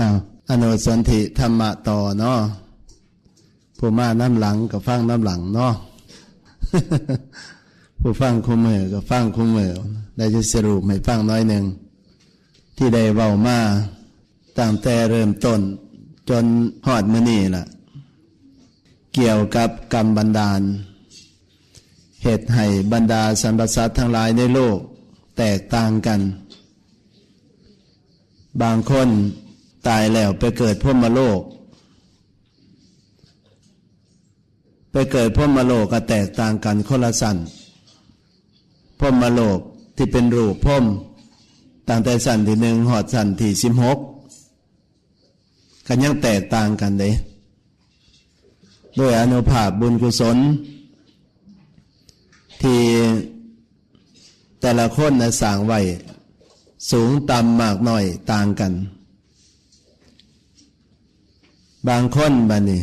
อ้าวอนุสนธิธรรมะต่อเนาะผู้มาน้ำหลังกับฟังน้ำหลังเนาะผู้ฟังคุมมือกับฟังคุมมือได้จะสรุปให้ฟังน้อยหนึ่ง ที่ได้เว้ามาตั้งแต่เริ่มต้น จนหอดมือนี่ล่ะ เกี่ยวกับกรรมบันดาล เหตุให้บรรดาสรรพสัตว์ทั้งหลายในโลก แตกต่างกัน บางคน ตายแล้ว ไปเกิดพรหมโลก ไปเกิดพรหมโลกก็แตกต่างกันคนละสันพรหมโลกที่เป็นรูปพรหมต่างแต่สันที่หนึ่งหอดสันที่สิบหกกันยังแตกต่างกันเลยด้วยอนุภาพบุญกุศล ที่แต่ละคนนะสร้างไว้สูงต่ำมากน้อยต่างกัน บางคนบันนี่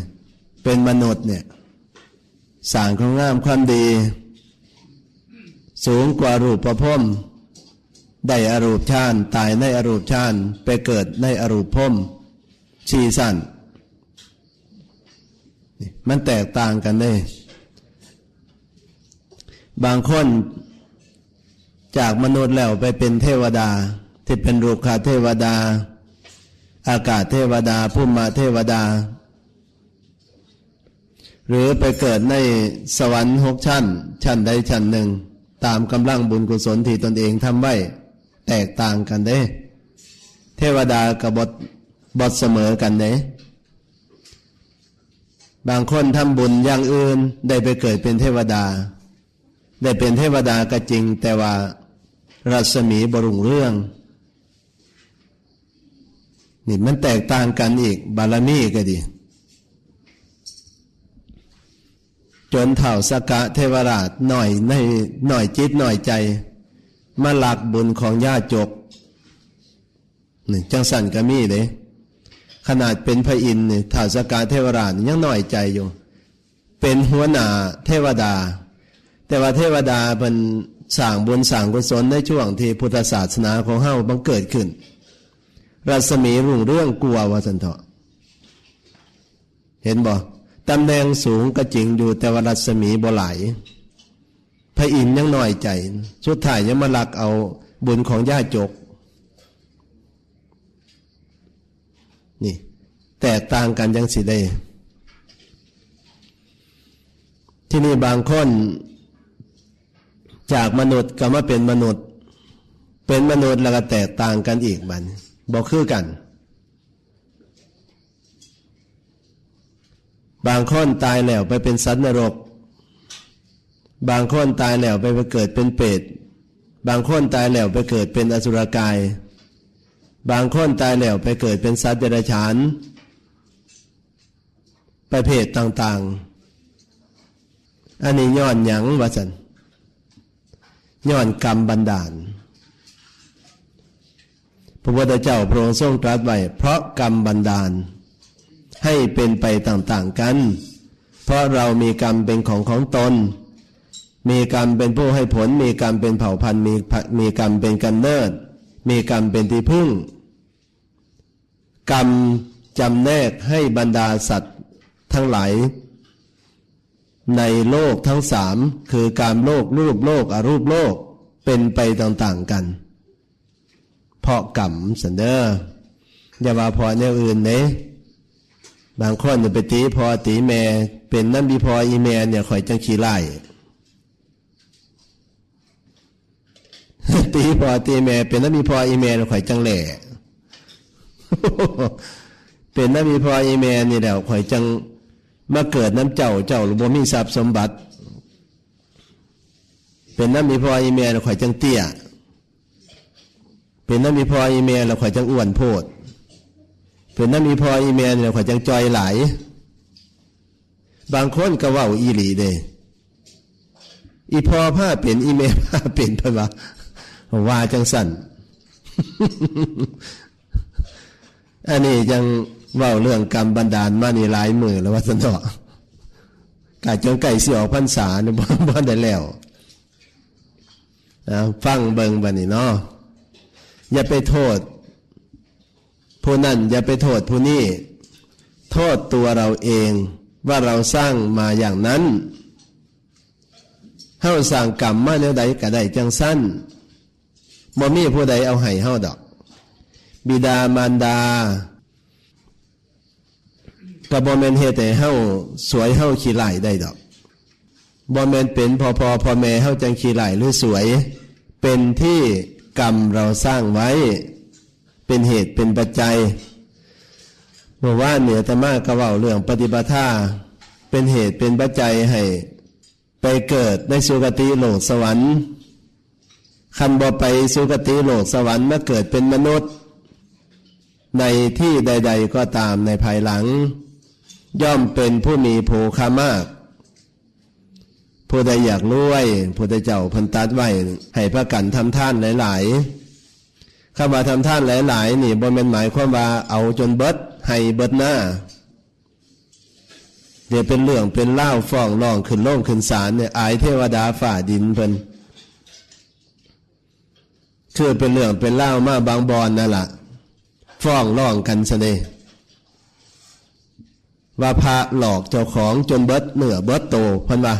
เป็นมนุษย์เนี่ยสางของงามความดี สูงกว่ารูปประพมได้อรูปชาติตายในอรูปชาติไปเกิดในอรูปพมชีสันมันแตกต่างกันเลยบางคนจากมนุษย์แล้วไปเป็นเทวดาที่เป็นรูปคาเทวดา อากาศเทวดาภูมิมาเทวดา หรือไปเกิดในสวรรค์หกชั้น ชั้นใดชั้นหนึ่ง ตามกำลังบุญกุศลที่ตนเองทำไว้ แตกต่างกันเด้ เทวดากับบทบทเสมอกันเด้บางคนทำบุญอย่างอื่นได้ไปเกิดเป็นเทวดา ได้เป็นเทวดาก็จริง แต่ว่ารัศมีบรุงเรื่อง นี่มันแตกต่างกันอีก บารมีก็ดี จนเถ่าสกะเทวราชหน่อยในหน่อยจิตหน่อยใจ มาหลักบุญของญาจกนี่จังสันก็มีเลยขนาดเป็นพระอินทร์เนี่ยถ่าสกาเทวราชยังหน้อยใจอยู่ เป็นหัวหน้าเทวดา แต่ว่าเทวดาเป็นสั่งบุญสั่งกุศลในช่วงที่พุทธศาสนาของเฮาบังเกิดขึ้น รัศมีรุ่งเรื่องกลัวว่าสันเถาะเห็นบ่ตำแหน่งสูงก็จริงอยู่แต่ว่ารัศมีบ่ไหลพระอินทร์ยังน้อยใจ สุดท้ายยังมาลักเอาบุญของญาจก นี่ แตกต่างกันยังสิได้ ที่นี่บางคน จากมนุษย์ก็มาเป็นมนุษย์ เป็นมนุษย์แล้วก็แตกต่างกันอีกบัน บอกคือกัน บางคนตายแล้วไปเป็นสัตว์นรก บางคนตายแล้วไปไปเกิดเป็นเปรตบางคนตายแล้วไปเกิดเป็นอสุรกาย บางคนตายแล้วไปเกิดเป็นสัตว์เดรัจฉานประเภทต่าง ๆ อันนี้ย้อนหยังวะสันย้อนกรรมบันดาล ระพุทธเจ้าพระองค์ทรงตรัสไว้เพราะกรรมบันดาล ให้เป็นไปต่างๆกัน เพราะเรามีกรรมเป็นของของตน มีกรรมเป็นผู้ให้ผล มีกรรมเป็นเผ่าพันธุ์มีมีกรรมเป็นกันเนิด มีกรรมเป็นที่พึ่ง กรรมจำแนกให้บรรดาสัตว์ทั้งหลายในโลกทั้งสามคือการโลกรูปโลกอรูปโลกเป็นไปต่างๆกัน เพาะกรรมสันเดอร์อย่าว่าพอเนี่ยอื่นเน่บางคนจะไปตีพอตีแม่เป็นนั่นบีพออีแม่เนี่ยข่อยจังขี้ไล่ตีพอตีแม่เป็นนั่นบีพออีแม่ข่อยจังแหล่เป็นนบีพออีเมนนี่แหละข่อยจังมาเกิดน้ำเจ้าเจ้าหรือบ่มีทรัพย์สมบัติ เป็นน้ำมีพออีเมลข่อยจังเตี้ย เป็นน้ำมีพออีเมลข่อยจังอ้วนโพด เป็นน้ำมีพออีเมลเนี่ยข่อยจังจอยไหล บางคนก็ว่าอีหลีเด้อีพอผ้าเป็นอีเมลผ้าเป็นเพื่อว่าว่าจังสั่นอันนี้ยังว่าเรื่องกรรมบันดาลมานี่หลายมือแล้วว่าสนอกกาจงไก่เสียวพันษาเนี่ยบ่ได้แล้วฟังเบิงบันนี่เนาะ อย่าไปโทษ ผู้นั้นอย่าไปโทษผู้นี้ โทษตัวเราเองว่าเราสร้างมาอย่างนั้นเฮาสร้างกรรมมาแนวใดก็ได้จังสั้นบ่มีผู้ใดเอาให้เฮาดอก บิดามารดาก็บ่แมนเฮ็ดให้เฮาสวยเฮาขี้ไหลได้ดอกบ่แมนเป็นพอพอพอแม่เฮาจังขี้ไหลหรือสวย เป็นที่ กรรมเราสร้างไว้ เป็นเหตุเป็นปัจจัยเมื่อว่านเนี่ยธรรมะก็เว้าเรื่องปฏิปทาเป็นเหตุเป็นปัจจัยให้ ไปเกิดในสุคติโลกสวรรค์คันบ่ไปสุคติโลกสวรรค์มาเกิดเป็นมนุษย์ ในที่ใด ๆ ก็ตามในภายหลัง ย่อมเป็นผู้มีโภคามาก ผู้ใดอยากรวยผู้ใดเจ้าพันตัดไว้ให้พระกันทำท่านหลายๆคำว่าทำท่านหลาย ๆ นี่บ่แม่นหมายความว่าเอาจนเบิดให้เบิดหน้าเดี๋ยวเป็นเรื่องเป็นเล่าฟ้องร้องขึ้นโล่งขึ้นศาลเนี่ยอายเทวดาฝ่าดินเพิ่นคือเป็นเรื่องเป็นเล่ามาบางบอนนั่นแหละฟ้องร้องกันซะเลยว่าพระหลอกเจ้าของจนเบิดเหนือเบิดโตพันว่า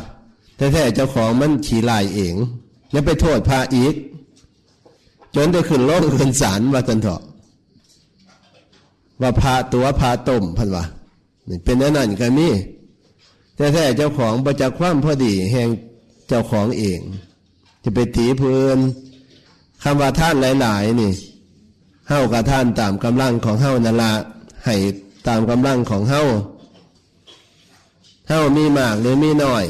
แท้ๆเจ้าของมันขี่ลายเองอย่าไปโทษพระอีก จนได้ขึ้นโลกขึ้นศาลว่าจันเถอะว่าพระตัวพระต้มพันว่านี่เป็นนั่นนั่นกันนี่แท้ๆเจ้าของประจักษ์ความพอดีแห่งเจ้าของเอง จะไปตีเพื่อนคำว่าท่านหลาย ๆ นี่เฮ้ากับท่านตามกำลังของเฮ้านั่นละให้ตามกำลังของเฮ้าเฮ้ามีมากหรือมีน้อย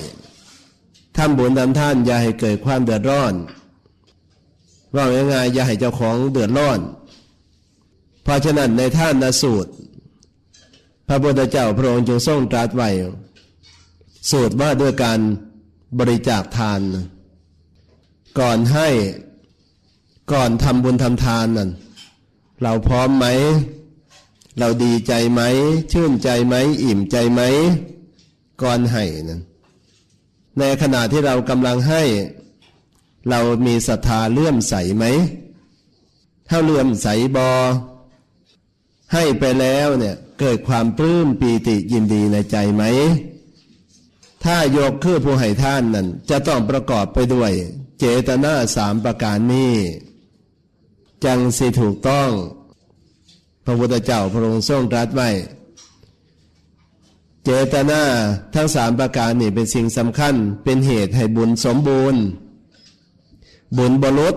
ทำบุญทำท่านอย่าให้เกิดความเดือดร้อน ว่าง่ายๆอย่าให้เจ้าของเดือดร้อน เพราะฉะนั้นในท่านนสูตร พระพุทธเจ้าพระองค์จึงทรงตรัสไว้สูตรว่าด้วยการบริจาคทาน ก่อนให้ก่อนทำบุญทำทานนั่นเราพร้อมไหม เราดีใจไหม ชื่นใจไหม อิ่มใจไหม ก่อนให้นั้น ในขณะที่เรากำลังให้ เรามีศรัทธาเลื่อมใสไหม ถ้าเลื่อมใสบอ ให้ไปแล้วเนี่ยเกิดความปลื้มปีติยินดีในใจไหม ถ้ายกคือผู้ให้ท่านนั้นจะต้องประกอบไปด้วย เจตนาสามประการนี้ จังสิถูกต้อง พระพุทธเจ้าพระองค์ทรงตรัสไว้ เจตนาทั้งสามประการนี่เป็นสิ่งสำคัญ เป็นเหตุให้บุญสมบูรณ์ บุญบรุษ